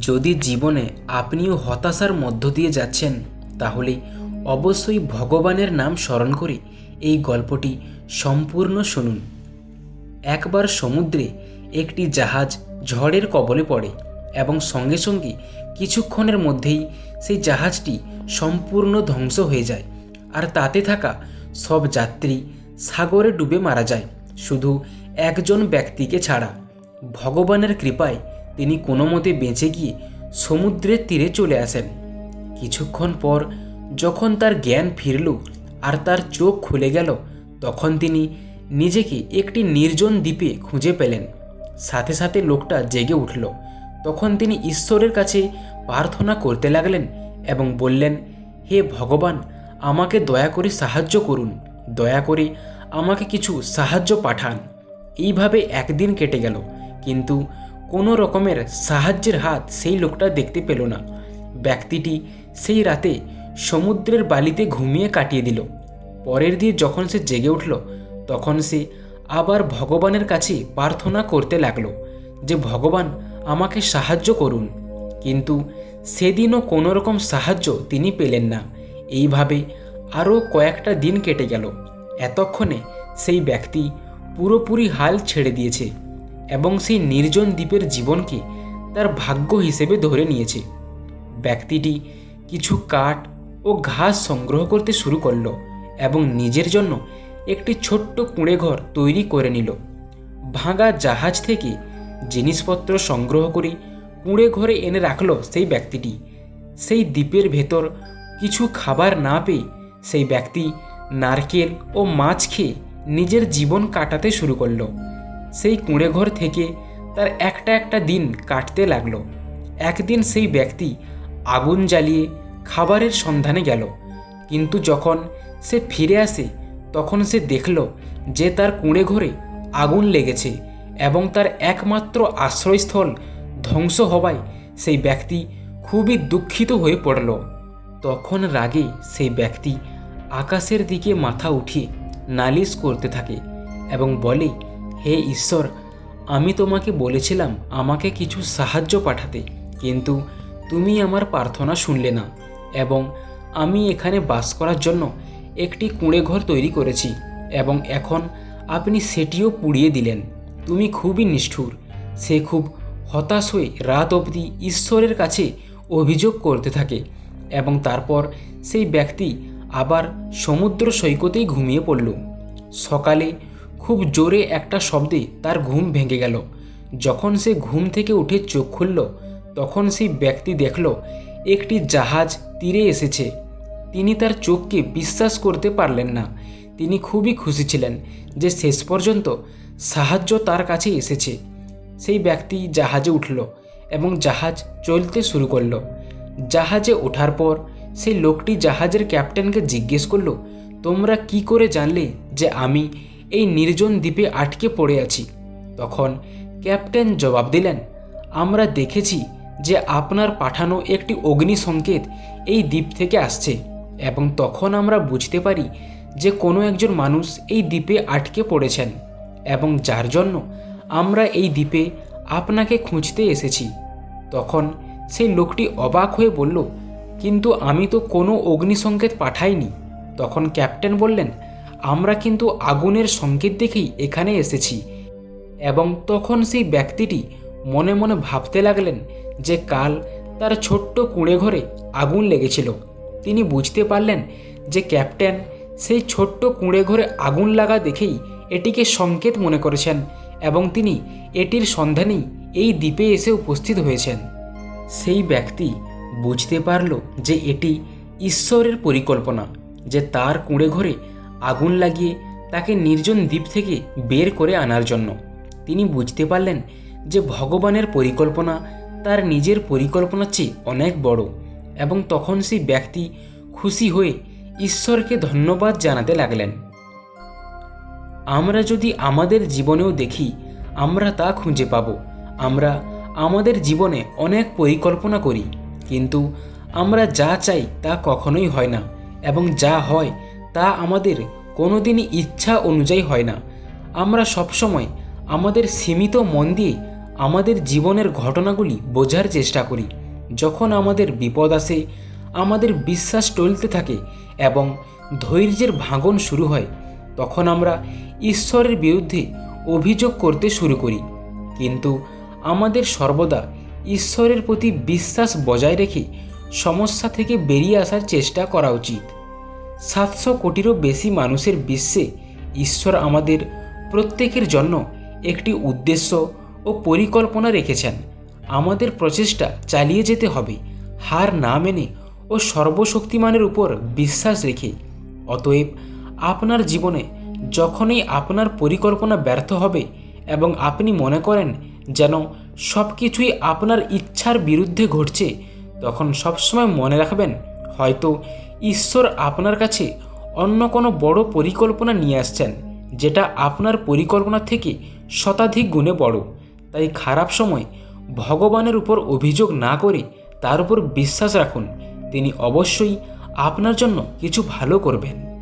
যদি জীবনে আপনিও হতাশার মধ্য দিয়ে যাচ্ছেন, তাহলে অবশ্যই ভগবানের নাম স্মরণ করে এই গল্পটি সম্পূর্ণ শুনুন। একবার সমুদ্রে একটি জাহাজ ঝড়ের কবলে পড়ে এবং সঙ্গে সঙ্গে কিছুক্ষণের মধ্যেই সেই জাহাজটি সম্পূর্ণ ধ্বংস হয়ে যায় আর তাতে থাকা সব যাত্রী সাগরে ডুবে মারা যায়। শুধু একজন ব্যক্তিকে ছাড়া। ভগবানের কৃপায় তিনি কোনো মতে বেঁচে গিয়ে সমুদ্রের তীরে চলে আসেন। কিছুক্ষণ পর যখন তার জ্ঞান ফিরল আর তার চোখ খুলে গেল, তখন তিনি নিজেকে একটি নির্জন দ্বীপে খুঁজে পেলেন। সাথে সাথে লোকটা জেগে উঠল। তখন তিনি ঈশ্বরের কাছে প্রার্থনা করতে লাগলেন এবং বললেন, হে ভগবান, আমাকে দয়া করে সাহায্য করুন। দয়া করে আমাকে কিছু সাহায্য পাঠান। এইভাবে একদিন কেটে গেল। কিন্তু কোনো রকমের সাহায্যের হাত সেই লোকটা দেখতে পেল না। ব্যক্তিটি সেই রাতে সমুদ্রের বালিতে ঘুমিয়ে কাটিয়ে দিল। পরের দিয়ে যখন সে জেগে উঠল, তখন সে আবার ভগবানের কাছে প্রার্থনা করতে লাগল যে, ভগবান, আমাকে সাহায্য করুন। কিন্তু সেদিনও কোনো রকম সাহায্য তিনি পেলেন না। এইভাবে আরও কয়েকটা দিন কেটে গেল। এতক্ষণে সেই ব্যক্তি পুরোপুরি হাল ছেড়ে দিয়েছে। এবং সেই নির্জন দ্বীপের জীবনকে তার ভাগ্য হিসেবে ধরে নিয়েছে। ব্যক্তিটি কিছু কাঠ ও ঘাস সংগ্রহ করতে শুরু করল এবং নিজের জন্য একটি ছোট্ট কুঁড়ে ঘর তৈরি করে নিল। ভাঙা জাহাজ থেকে জিনিসপত্র সংগ্রহ করে কুঁড়ে ঘরে এনে রাখল সেই ব্যক্তিটি। সেই দ্বীপের ভেতর কিছু খাবার না পেয়ে সেই ব্যক্তি নারকেল ও মাছ খেয়ে নিজের জীবন কাটাতে শুরু করল। সেই কুঁড়ে ঘর থেকে তার একটা একটা দিন কাটতে লাগল। একদিন সেই ব্যক্তি আগুন জ্বালিয়ে খাবারের সন্ধানে গেল। কিন্তু যখন সে ফিরে আসে, তখন সে দেখল যে তার কুঁড়ে ঘরে আগুন লেগেছে এবং তার একমাত্র আশ্রয়স্থল ধ্বংস হওয়ায় সেই ব্যক্তি খুবই দুঃখিত হয়ে পড়ল। তখন রাগে সেই ব্যক্তি আকাশের দিকে মাথা উঠিয়ে নালিশ করতে থাকে এবং বলে হে ঈশ্বর, আমি তোমাকে বলেছিলাম আমাকে কিছু সাহায্য পাঠাতে, কিন্তু তুমি আমার প্রার্থনা শুনলে না, এবং আমি এখানে বাস করার জন্য একটি কুঁড়ে ঘর তৈরি করেছি, এবং এখন আপনি সেটিও পুড়িয়ে দিলেন। তুমি খুবই নিষ্ঠুর, সে খুব হতাশ হয়ে রাত অবধি ঈশ্বরের কাছে অভিযোগ করতে থাকে, এবং তারপর সেই ব্যক্তি আবার সমুদ্র সৈকতেই ঘুমিয়ে পড়ল। সকালে খুব জোরে একটা শব্দে তার ঘুম ভেঙে গেল। যখন সে ঘুম থেকে উঠে চোখ খুলল, তখন সেই ব্যক্তি দেখল, একটি জাহাজ তীরে এসেছে। তিনি তার চোখকে বিশ্বাস করতে পারলেন না। তিনি খুবই খুশি ছিলেন যে শেষ পর্যন্ত সাহায্য তার কাছে এসেছে। সেই ব্যক্তি জাহাজে উঠল এবং জাহাজ চলতে শুরু করল। জাহাজে ওঠার পর সেই লোকটি জাহাজের ক্যাপ্টেনকে জিজ্ঞেস করল, তোমরা কি করে জানলে যে আমি এই নির্জন দ্বীপে আটকে পড়ে আছি। তখন ক্যাপ্টেন জবাব দিলেন, আমরা দেখেছি যে আপনার পাঠানো একটি অগ্নি সংকেত এই দ্বীপ থেকে আসছে এবং তখন আমরা বুঝতে পারি যে কোনো একজন মানুষ এই দ্বীপে আটকে পড়েছেন এবং যার জন্য আমরা এই দ্বীপে আপনাকে খুঁজতে এসেছি। তখন সেই লোকটি অবাক হয়ে বলল, কিন্তু আমি তো কোনো অগ্নিসংকেত পাঠাইনি। তখন ক্যাপ্টেন বললেন আমরা কিন্তু আগুনের সংকেত দেখেই এখানে এসেছি। এবং তখন সেই ব্যক্তিটি মনে মনে ভাবতে লাগলেন যে কাল তার ছোট্ট কুঁড়ে ঘরে আগুন লেগেছিল। তিনি বুঝতে পারলেন যে ক্যাপ্টেন সেই ছোট্ট কুঁড়ে ঘরে আগুন লাগা দেখেই এটিকে সংকেত মনে করেছেন এবং তিনি এটির সন্ধানেই এই দ্বীপে এসে উপস্থিত হয়েছেন। সেই ব্যক্তি বুঝতে পারল যে এটি ঈশ্বরের পরিকল্পনা, যে তার কুঁড়ে ঘরে আগুন লাগিয়ে তাকে নির্জন দ্বীপ থেকে বের করে আনার জন্য। তিনি বুঝতে পারলেন যে ভগবানের পরিকল্পনা তার নিজের পরিকল্পনার চেয়ে অনেক বড় এবং তখন সেই ব্যক্তি খুশি হয়ে ঈশ্বরকে ধন্যবাদ জানাতে লাগলেন। আমরা যদি আমাদের জীবনেও দেখি, আমরা তা খুঁজে পাব। আমরা আমাদের জীবনে অনেক পরিকল্পনা করি, কিন্তু আমরা যা চাই তা কখনোই হয় না এবং যা হয় তা আমাদের কোনোদিনই ইচ্ছা অনুযায়ী হয় না। আমরা সবসময় আমাদের সীমিত মন দিয়ে আমাদের জীবনের ঘটনাগুলি বোঝার চেষ্টা করি। যখন আমাদের বিপদ আসে, আমাদের বিশ্বাস টলতে থাকে এবং ধৈর্যের ভাঙন শুরু হয়, তখন আমরা ঈশ্বরের বিরুদ্ধে অভিযোগ করতে শুরু করি। কিন্তু আমাদের সর্বদা ঈশ্বরের প্রতি বিশ্বাস বজায় রেখে সমস্যা থেকে বেরিয়ে আসার চেষ্টা করা উচিত। সাতশো কোটিরও বেশি মানুষের বিশ্বে ঈশ্বর আমাদের প্রত্যেকের জন্য একটি উদ্দেশ্য ও পরিকল্পনা রেখেছেন। আমাদের প্রচেষ্টা চালিয়ে যেতে হবে, হার না মেনে ও সর্বশক্তিমানের উপর বিশ্বাস রেখে। অতএব আপনার জীবনে যখনই আপনার পরিকল্পনা ব্যর্থ হবে এবং আপনি মনে করেন যেন সব কিছুই আপনার ইচ্ছার বিরুদ্ধে ঘটছে, তখন সবসময় মনে রাখবেন, হয়তো ঈশ্বর আপনার কাছে অন্য কোনো বড় পরিকল্পনা নিয়ে আসছেন, যেটা আপনার পরিকল্পনা থেকে শতাধিক গুণে বড়। তাই খারাপ সময় ভগবানের উপর অভিযোগ না করে তার উপর বিশ্বাস রাখুন। তিনি অবশ্যই আপনার জন্য কিছু ভালো করবেন।